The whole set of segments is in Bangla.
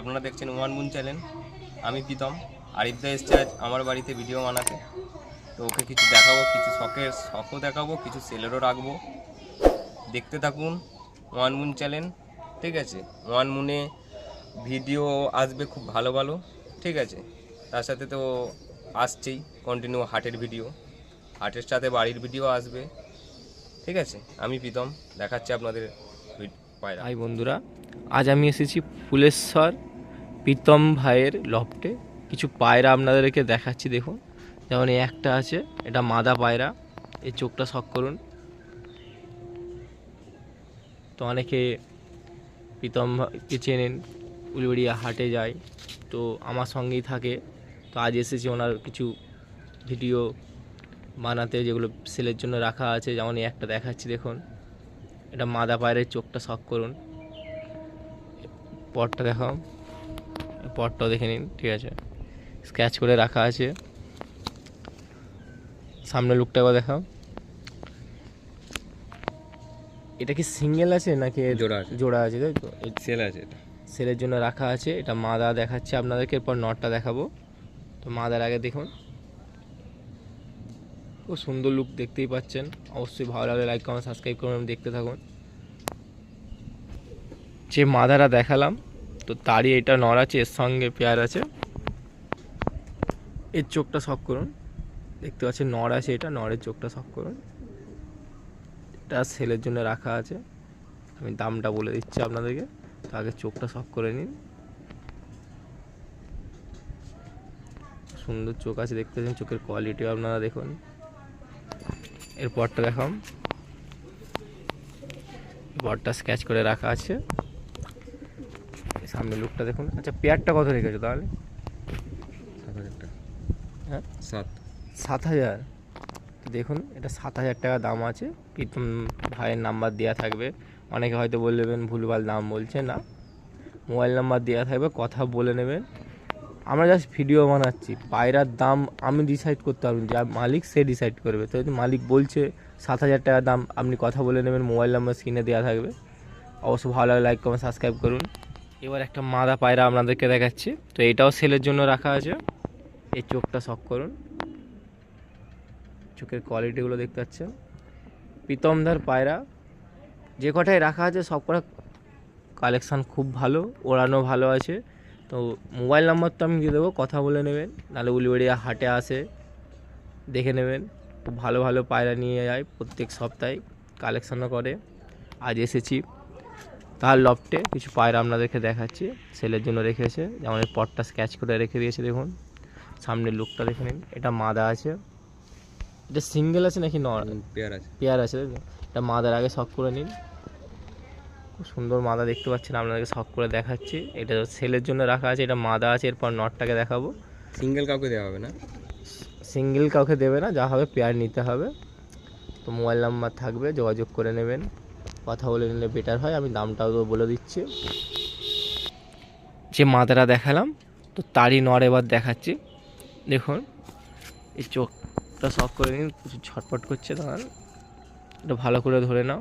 আপনারা দেখছেন ওয়ান মুন চ্যানেল। আমি প্রীতম। আরিফদা এসছে আজ আমার বাড়িতে ভিডিও বানাতে। তো ওকে কিছু দেখাবো, কিছু শখের শখও দেখাবো, কিছু সেলেরও রাখব। দেখতে থাকুন ওয়ান মুন চ্যানেল, ঠিক আছে? ওয়ান মুনে ভিডিও আসবে খুব ভালো ভালো, ঠিক আছে? তার সাথে তো আসছেই কন্টিনিউ হাটের ভিডিও। হাটের সাথে বাড়ির ভিডিও আসবে, ঠিক আছে? আমি প্রীতম, দেখাচ্ছি আপনাদের ভি- পায়রা। হাই বন্ধুরা, আজ আমি এসেছি ফুলেশ্বর প্রীতম ভাইয়ের লফটে কিছু পায়রা আপনাদেরকে দেখাচ্ছি, দেখুন। যেমন এই একটা আছে, এটা মাদা পায়রা। এই চোখটা শখ করুন। তো অনেকে প্রীতম ভাইকে চেনেন, উলবেড়িয়া হাটে যায়। তো আমার সঙ্গেই থাকে। তো আজ এসেছি ওনার কিছু ভিডিও বানাতে, যেগুলো সেলের জন্য রাখা আছে। যেমন এই একটা দেখাচ্ছি, দেখুন। এটা মাদা পায়ের চোখটা শখ করুন। পটটা দেখাও। পটটাও দেখে নিন ঠিক আছে? স্ক্যাচ করে রাখা আছে। সামনে লুকটা একবার দেখাও। এটা কি সিঙ্গেল আছে নাকি জোড়া আছে। জোড়া আছে তাই তো? সেল আছে এটা। সেলের জন্য রাখা আছে। এটা মাদা দেখাচ্ছে আপনাদেরকে এরপর নটটা দেখাবো। তো মাদার আগে দেখুন। খুব সুন্দর লুক দেখতেই পাচ্ছেন। অবশ্যই ভালো লাগলে লাইক কমেন্ট সাবস্ক্রাইব করুন দেখতে থাকুন। যে মাদারা দেখালাম তো তারই এটা নর আছে, এর সঙ্গে পেয়ার আছে। এর চোখটা শখ করুন। দেখতে পাচ্ছেন নর আছে এটা, নরের চোখটা শখ করুন। এটা সেলের জন্য রাখা আছে। আমি দামটা বলে দিচ্ছি আপনাদেরকে। তো আগে চোখটা শখ করে নিন। সুন্দর চোখ আছে, দেখতে পাচ্ছেন চোখের কোয়ালিটি আপনারা দেখুন। এরপরটা দেখাম। বরটা স্কেচ করে রাখা আছে। সামনে লুকটা দেখুন। আচ্ছা পেয়ারটা কত রেখেছো তাহলে? সাত হাজার টাকা। হ্যাঁ? সাত। সাত হাজার? দেখুন এটা সাত হাজার টাকা দাম আছে। প্রীতম ভাইয়ের নাম্বার দেওয়া থাকবে। অনেকে হয়তো বলবেন ভুলভাল দাম বলছে না। মোবাইল নাম্বার দেওয়া থাকবে কথা বলে নেবেন। আমরা জাস্ট ভিডিও বানাচ্ছি। পায়রার দাম আমি ডিসাইড করতে পারব যে মালিক সে ডিসাইড করবে। তো যদি মালিক বলছে সাত হাজার টাকা দাম আপনি কথা বলে নেবেন। মোবাইল নাম্বার স্ক্রিনে দেওয়া থাকবে। অবশ্যই ভালো লাগে লাইক কমেন্ট সাবস্ক্রাইব করুন। এবার একটা মাদা পায়রা আপনাদেরকে দেখাচ্ছি। তো এটাও সেলের জন্য রাখা আছে। এই চোখটা শখ করুন। চোখের কোয়ালিটিগুলো দেখতে পাচ্ছেন। প্রীতমদার পায়রা। যে কটায় রাখা আছে, সব কটা কালেকশান খুব ভালো, ওড়ানো ভালো আছে। তো মোবাইল নাম্বার তো আমি দিয়ে দেবো, কথা বলে নেবেন। নাহলে উলিবেড়িয়া হাটে আসে, দেখে নেবেন। খুব ভালো ভালো পায়রা নিয়ে যায় প্রত্যেক সপ্তাহে কালেকশানও করে। আজ এসেছি। তার লফটে কিছু পায়রা আপনাদেরকে দেখাচ্ছি সেলের জন্য রেখেছে। যেমন এই পটটা স্ক্যাচ করে রেখে দিয়েছে দেখুন। সামনের লুকটা দেখে নিন এটা মাদা আছে। এটা সিঙ্গেল আছে নাকি নর পেয়ার আছে। পেয়ার আছে এটা মাদার আগে শখ করে নিন। খুব সুন্দর মাদা দেখতে পাচ্ছেন আপনাদেরকে শখ করে দেখাচ্ছি। এটা সেলের জন্য রাখা আছে এটা মাদা আছে এরপর নটটাকে দেখাবো। সিঙ্গেল কাউকে দেওয়া হবে না? সিঙ্গেল কাউকে দেবে না যা হবে পেয়ার নিতে হবে। তো মোবাইল নাম্বার থাকবে যোগাযোগ করে নেবেন। বলে নিলে বেটার হয়, আমি দামটাও তো বলে দিচ্ছি। যে মাদারা দেখালাম, তো তারই নর এবার দেখাচ্ছি। দেখুন, এই চোখটা শখ করে নিন কিছু ছটপট করছে, দাঁড়ান। এটা ভালো করে ধরে নাও।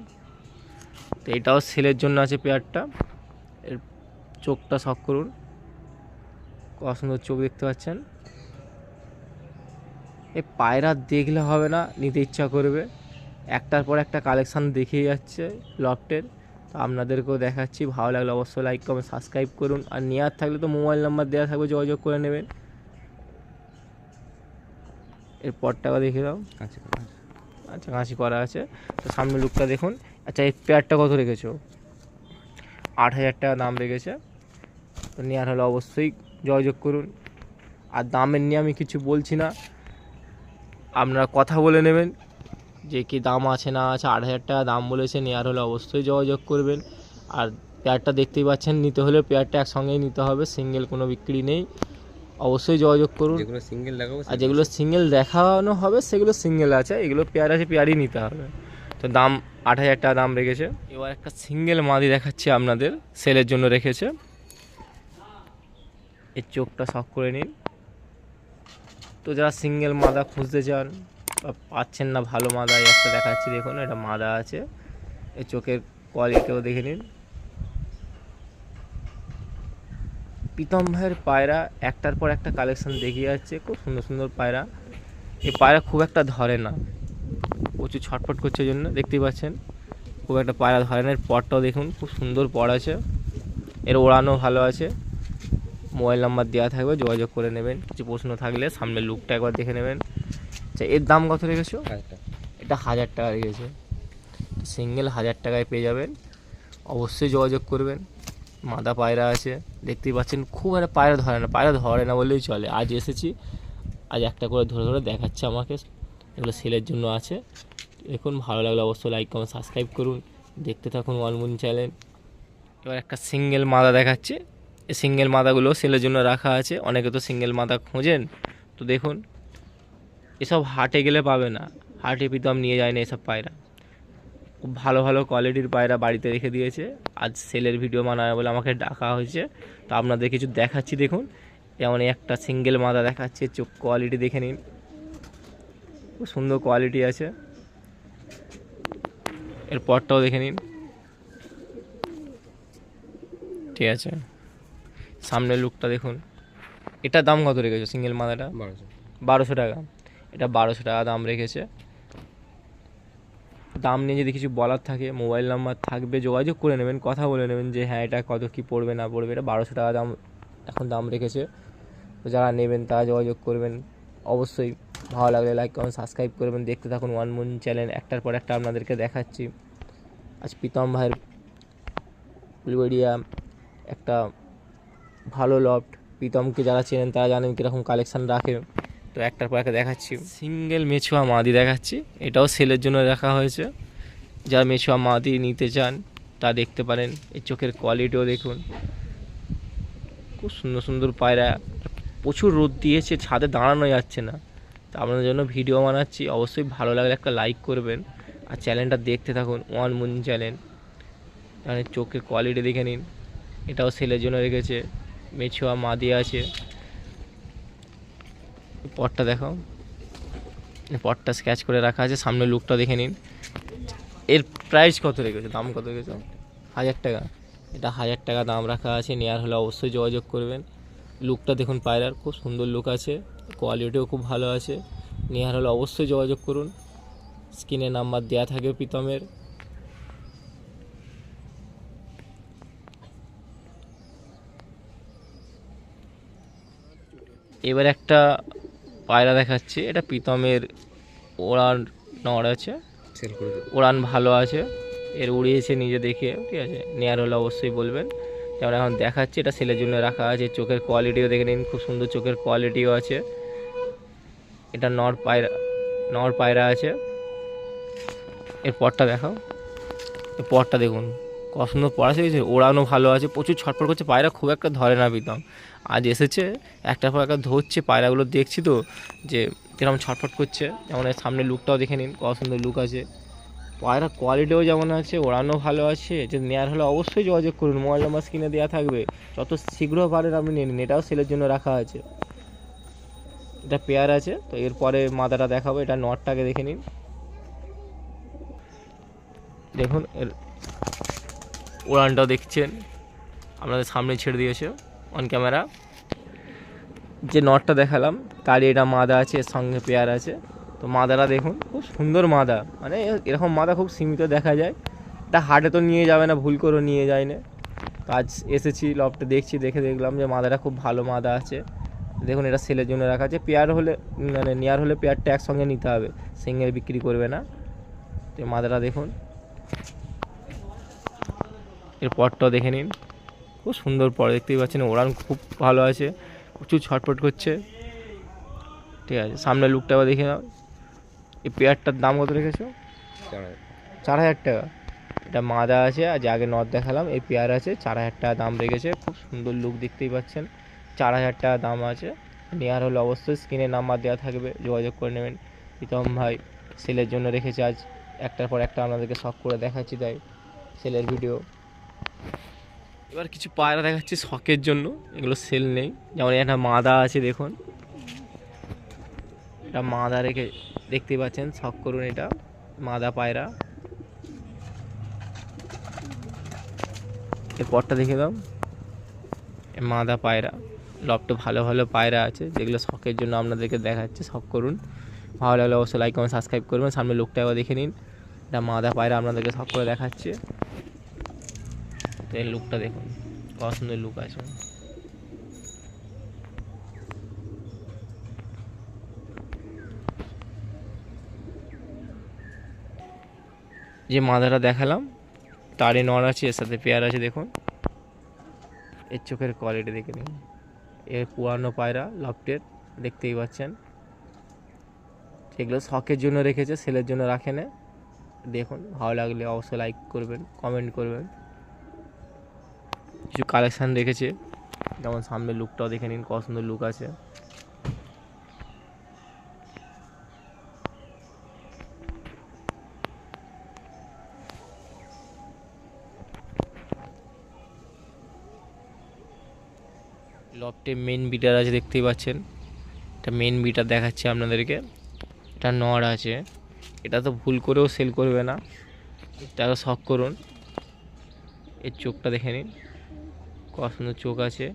তো এটাও সেলের জন্য আছে পেয়ারটা এর চোখটা শখ করুন। কত সুন্দর চোখ দেখতে পাচ্ছেন। এই পায়রা দেখলে হবে না, নিতে ইচ্ছা করবে। একটার পর একটা কালেকশান দেখিয়ে যাচ্ছে লফটের। তো আপনাদেরকেও দেখাচ্ছি ভালো লাগলে অবশ্যই লাইক কমেন্ট সাবস্ক্রাইব করুন। আর নেওয়ার থাকলে তো মোবাইল নাম্বার দেওয়া থাকবে যোগাযোগ করে নেবেন। এর পরটাও দেখে দাও। আচ্ছা আচ্ছা কাঁচি করা আছে। তো সামনে লুকটা দেখুন। আচ্ছা এই পেয়ারটা কত রেখেছো? আট হাজার টাকা দাম রেখেছে। তো নেওয়ার হলে অবশ্যই যোগাযোগ করুন। আর দামের নিয়ে আমি কিছু বলছি না। আপনারা কথা বলে নেবেন। যে কি দাম আছে না আছে আট হাজার টাকা দাম বলেছে নেওয়ার হলে অবশ্যই যোগাযোগ করবেন। আর পেয়ারটা দেখতেই পাচ্ছেন নিতে হলে পেয়ারটা একসঙ্গেই নিতে হবে সিঙ্গেল কোনো বিক্রি নেই। অবশ্যই যোগাযোগ করুন। যেগুলো সিঙ্গেল দেখাবো আর যেগুলো সিঙ্গেল দেখানো হবে সেগুলো সিঙ্গেল আছে এগুলো পেয়ার আছে পেয়ারই নিতে হবে। তো দাম আট হাজার টাকা দাম রেখেছে। এবার একটা সিঙ্গেল মাদি দেখাচ্ছি আপনাদের সেলের জন্য রেখেছে। এর চোখটা শখ করে নিন। তো যারা সিঙ্গেল মাদা খুঁজতে চান পাচ্ছেন না ভালো মাদা একটা দেখাচ্ছি, দেখুন, এটা মাদা আছে। এর চোখের কোয়ালিটিও দেখে নিন। প্রীতম ভাইয়ের পায়রা একটার পর একটা কালেকশন দেখিয়ে যাচ্ছে, খুব সুন্দর সুন্দর পায়রা। এই পায়রা খুব একটা ধরে না। প্রচুর ছটফট করছে জন্য, দেখতেই পাচ্ছেন। খুব একটা পায়রা ধরে না, এর পরটাও দেখুন, খুব সুন্দর পর আছে। এর ওড়ানো ভালো আছে। মোবাইল নাম্বার দেওয়া থাকবে, যোগাযোগ করে নেবেন। কিছু প্রশ্ন থাকলে সামনে লুকটা একবার দেখে নেবেন। আচ্ছা এর দাম কত রেখেছো? এটা হাজার টাকা রেখেছে। সিঙ্গেল হাজার টাকায় পেয়ে যাবেন। অবশ্যই যোগাযোগ করবেন। মাদা পায়রা আছে। দেখতেই পাচ্ছেন খুব একটা পায়রা ধরে না পায়রা ধরে না বললেই চলে। আজ এসেছি আজ একটা করে ধরে ধরে দেখাচ্ছে আমাকে। এগুলো সেলের জন্য আছে। দেখুন ভালো লাগলে অবশ্যই লাইক কমেন্ট সাবস্ক্রাইব করুন। দেখতে থাকুন ওয়ানমুন চ্যানেল এবার একটা সিঙ্গেল মাদা দেখাচ্ছে। এই সিঙ্গেল মাদাগুলো সেলের জন্য রাখা আছে। অনেকে তো সিঙ্গেল মাদা খোঁজেন। তো দেখুন এসব হাটে গেলে পাবে না। হাটে প্রীতম নিয়ে যায় না এসব পায়রা। খুব ভালো ভালো কোয়ালিটির পায়রা বাড়িতে রেখে দিয়েছে। আজ সেলের ভিডিও বানায় বলে আমাকে ডাকা হয়েছে। তো আপনাদের কিছু দেখাচ্ছি দেখুন। যেমন একটা সিঙ্গেল মাদা দেখাচ্ছে। চোখ কোয়ালিটি দেখে নিন। খুব সুন্দর কোয়ালিটি আছে। এর পরটাও দেখে নিন। ঠিক আছে। সামনের লুকটা দেখুন। এটার দাম কত রেখেছো সিঙ্গেল মাদাটা? বারোশো টাকা। এটা বারোশো টাকা দাম রেখেছে। দাম নিয়ে যদি কিছু বলার থাকে, মোবাইল নাম্বার থাকবে, যোগাযোগ করে নেবেন, কথা বলে নেবেন যে হ্যাঁ এটা কত, কী পড়বে, না পড়বে? এটা বারোশো টাকা দাম, এখন দাম রেখেছে। তো যারা নেবেন, তারা যোগাযোগ করবেন। অবশ্যই ভালো লাগলে লাইক কমেন্ট সাবস্ক্রাইব করবেন। দেখতে থাকুন ওয়ান মুন চ্যানেল একটার পর একটা আপনাদেরকে দেখাচ্ছি। আজ প্রীতম ভাইয়ের উলবেড়িয়া একটা ভালো লফট প্রীতমকে যারা চেনেন, তারা জানেন কীরকম কালেকশান রাখে। তো একটার পর একটা দেখাচ্ছি। সিঙ্গেল মেছুয়া মাদি দেখাচ্ছি। এটাও সেলের জন্য রাখা হয়েছে। যারা মেছুয়া মাদি নিতে চান, তা দেখতে পারেন। এই চোখের কোয়ালিটিও দেখুন। খুব সুন্দর সুন্দর পায়রা। প্রচুর রোদ দিয়েছে, ছাদে দাঁড়ানো যাচ্ছে না। তো আপনাদের জন্য ভিডিও বানাচ্ছি। অবশ্যই ভালো লাগলে একটা লাইক করবেন। আর চ্যানেলটা দেখতে থাকুন ওয়ান মুন চ্যানেল চোখের কোয়ালিটি দেখে নিন। এটাও সেলের জন্য রেখেছে। মেছুয়া মাদি আছে। পটটা দেখাও পটটা স্ক্যাচ করে রাখা আছে, সামনে লুকটা দেখে নিন। এর প্রাইস কত রেখেছে? দাম কত রেখেছে? হাজার টাকা। এটা হাজার টাকা দাম রাখা আছে, নেওয়ার হলে অবশ্যই যোগাযোগ করবেন। লুকটা দেখুন পায়রার, খুব সুন্দর লুক আছে কোয়ালিটিও খুব ভালো আছে। নেওয়ার হলে অবশ্যই যোগাযোগ করুন। স্ক্রিনে নাম্বার দেওয়া থাকে প্রীতমের। এবার একটা পায়রা দেখাচ্ছি। এটা প্রীতমের ওড়ান নড় আছে। উড়ান ভালো আছে। এর উড়িয়েছে নিজে দেখে ঠিক আছে? নেয়ার হলে অবশ্যই বলবেন। যেমন এখন দেখাচ্ছি এটা সেলের জন্য রাখা আছে। চোখের কোয়ালিটিও দেখে নিন খুব সুন্দর চোখের কোয়ালিটিও আছে। এটা নর পায়রা নর পায়রা আছে। এর পরটা দেখাও। এর পরটা দেখুন। কত সুন্দর পড়া শিখেছে ওড়ানো ভালো আছে, প্রচুর ছটফট করছে, পায়রা খুব একটা ধরে না প্রীতম আজ এসেছে, একটা পর একটা ধরছে, পায়রাগুলো দেখছি তো, যে কীরকম ছটফট করছে। যেমন এর সামনে লুকটাও দেখে নিন কত সুন্দর লুক আছে। পায়রা কোয়ালিটিও যেমন আছে, ওড়ানো ভালো আছে যে নেওয়ার হলে অবশ্যই যোগাযোগ করুন, মোবাইল নাম্বার স্ক্রিনে দেওয়া থাকবে। যত শীঘ্র পারেন আপনি নিয়ে নিন, এটাও সেলের জন্য রাখা আছে। এটা পেয়ার আছে, তো এরপরে মাদাটা দেখাবো, এটা নটটাকে দেখে নিন। দেখুন, এর উড়ানটাও দেখছেন আপনাদের সামনে ছেড়ে দিয়েছে অন ক্যামেরা যে নটটা দেখালাম, তারই এটা মাদা আছে, এর সঙ্গে পেয়ার আছে। তো মাদাটা দেখুন, খুব সুন্দর মাদা। মানে এরকম মাদা খুব সীমিত দেখা যায়। এটা হাটে তো নিয়ে যাবে না, ভুল করে নিয়ে যায় না। তো আজ এসেছি লফটে দেখছি, দেখে দেখলাম যে মাদাটা খুব ভালো মাদা আছে। দেখুন, এটা সেলের জন্য রাখা আছে। পেয়ার হলে মানে নেয়ার হলে পেয়ারটা একসঙ্গে নিতে হবে। সিঙ্গেল বিক্রি করবে না। তো মাদাটা দেখুন। এর পরটাও দেখে নিন। খুব সুন্দর পরে দেখতেই পাচ্ছেন, ওড়ান খুব ভালো আছে, প্রচুর ছটফট করছে। ঠিক আছে সামনে লুকটা আবার দেখে নাও। এই পেয়ারটার দাম কত রেখেছো? চার হাজার টাকা। এটা মাদা আছে আর যে আগে নদ দেখালাম, এই পেয়ার আছে, চার হাজার টাকা দাম রেখেছে। খুব সুন্দর লুক দেখতেই পাচ্ছেন, চার হাজার টাকা দাম আছে। নেওয়ার হলে অবশ্যই স্ক্রিনে নাম্বার দেওয়া থাকবে, যোগাযোগ করে নেবেন। প্রীতম ভাই সেলের জন্য রেখেছে আজ, একটার পর একটা আপনাদেরকে শখ করে দেখাচ্ছি তাই সেলের ভিডিও এবার কিছু পায়রা দেখাচ্ছি শখের জন্য। এগুলো সেল নেই। যেমন একটা মাদা আছে, দেখুন। এটা মাদা রেখে দেখতে পাচ্ছেন, শখ করুন এটা, মাদা পায়রা। এর পরটা দেখে দাও। মাদা পায়রা। লপটে ভালো ভালো পায়রা আছে, যেগুলো শখের জন্য আপনাদেরকে দেখাচ্ছে, শখ করুন। ভালো লাগলে অবশ্যই লাইক কমেন্ট সাবস্ক্রাইব করবেন। সামনে লোকটা দেখে নিন। এটা মাদা পায়রা আপনাদেরকে শখ করে দেখাচ্ছে। তো এর লুকটা দেখুন। কত সুন্দর লুক আছে। যে মাদাটা দেখালাম তারে নর আছে, এর সাথে পেয়ার আছে, দেখুন। এর চোখের কোয়ালিটি দেখে নিন। এর পুরানো পায়রা লফটের দেখতেই পাচ্ছেন। যেগুলো শখের জন্য রেখেছে সেলের জন্য রাখে না। দেখুন, ভালো লাগলে অবশ্যই লাইক করবেন কমেন্ট করবেন। কিছু কালেকশান রেখেছে যেমন সামনের লুকটাও দেখে নিন, কত সুন্দর লুক আছে। লফটে মেন বিটার আছে, দেখতেই পাচ্ছেন। এটা মেন বিটার দেখাচ্ছে আপনাদেরকে। এটা নড় আছে। এটা তো ভুল করেও সেল করবে না। এটা শখ করুন। এর চোখটা দেখে নিন। কত সুন্দর চোখ আছে,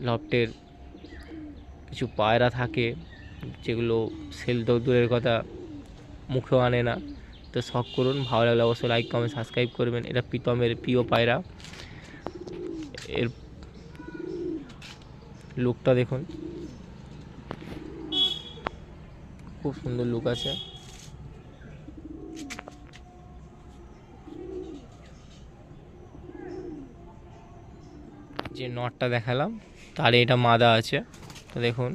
লফটের কিছু পায়রা থাকে, যেগুলো সেল তো দূরের কথা মুখেও আনে না। তো শখ করুন, ভালো লাগলে অবশ্যই লাইক কমেন্ট সাবস্ক্রাইব করবেন। এটা প্রীতমের প্রিয় পায়রা। এর লুকটা দেখুন। খুব সুন্দর লুক আছে। যে নটটা দেখালাম, তার এটা মাদা আছে। তো দেখুন,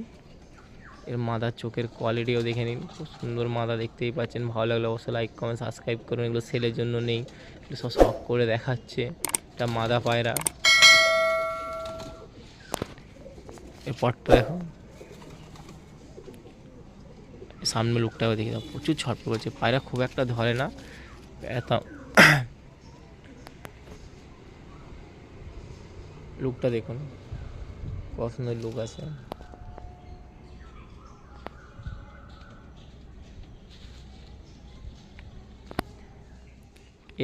এর মাদার চোখের কোয়ালিটিও দেখে নিন। খুব সুন্দর মাদা দেখতেই পাচ্ছেন। ভালো লাগলে অবশ্যই লাইক কমেন্ট সাবস্ক্রাইব করুন। এগুলো সেলের জন্য নেই। সব শখ করে দেখাচ্ছে। এটা মাদা পায়রা। এর পরটা দেখো সামনে লোকটাকে দেখে দাও। প্রচুর ছটফট করছে। পায়রা খুব একটা ধরে না। লুকটা দেখুন। কত সুন্দর লুক আছে।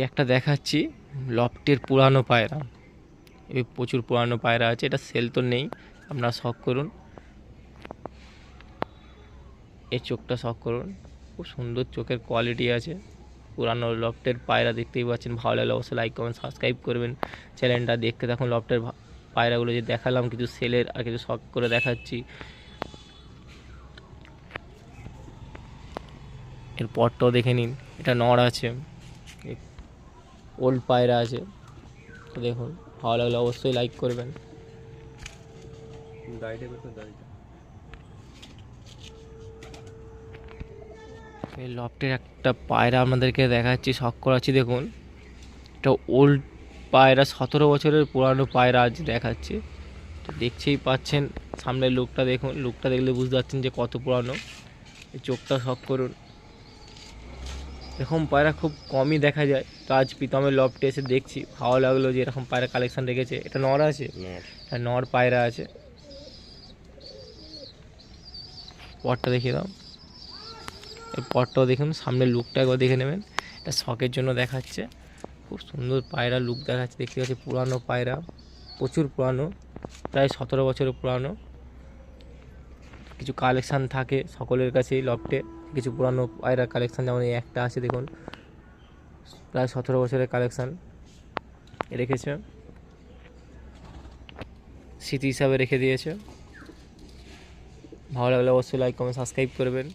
একটা দেখাচ্ছি, লফটের পুরানো পায়রা। এই প্রচুর পুরানো পায়রা আছে, এটা সেল তো নেই, আপনারা শখ করুন। এই চোখটা শখ করুন, খুব সুন্দর চোখের কোয়ালিটি আছে। পুরানো লফটের পায়রা দেখতেই পাচ্ছেন, ভালো লাগলে অবশ্যই লাইক কমেন্ট সাবস্ক্রাইব করবেন। চ্যানেলটা দেখতে থাকুন লফটের পায়রাগুলো যে দেখালাম কিছু সেলের আর কিছু শখ করে দেখাচ্ছি। এর পরটাও দেখে নিন এটা নড় আছে। ওল্ড পায়রা আছে। তো দেখুন ভালো লাগলে অবশ্যই লাইক করবেন। এই লফটের একটা পায়রা আপনাদেরকে দেখাচ্ছি শখ করাচ্ছি দেখুন। এটা ওল্ড পায়রা সতেরো বছরের পুরানো পায়রা আজ দেখাচ্ছে। তো দেখছেই পাচ্ছেন সামনের লোকটা দেখুন লোকটা দেখলে বুঝতে পারছেন যে কত পুরানো। এই চোখটা শখ করুন। এরকম পায়রা খুব কমই দেখা যায়। তো আজ প্রীতমের লফটে এসে দেখছি ভালো লাগল যে এরকম পায়রা কালেকশন রেখেছে। এটা নর আছে? এটা নর পায়রা আছে। পরটা দেখিয়ে দাও। এই পরটাও দেখুন সামনের লুকটা একবার দেখে নেবেন। এটা শখের জন্য দেখাচ্ছে। খুব সুন্দর পায়রা লুক দেখাচ্ছে। দেখতে পাচ্ছি পুরানো পায়রা, প্রচুর পুরানো, প্রায় সতেরো বছরের পুরানো। কিছু কালেকশান থাকে সকলের কাছেই লফটে কিছু পুরানো পায়রা কালেকশান যেমন এই একটা আছে, দেখুন। প্রায় সতেরো বছরের কালেকশান রেখেছে। স্মৃতি হিসাবে রেখে দিয়েছে। ভালো লাগলে অবশ্যই লাইক কমেন্ট সাবস্ক্রাইব করবেন।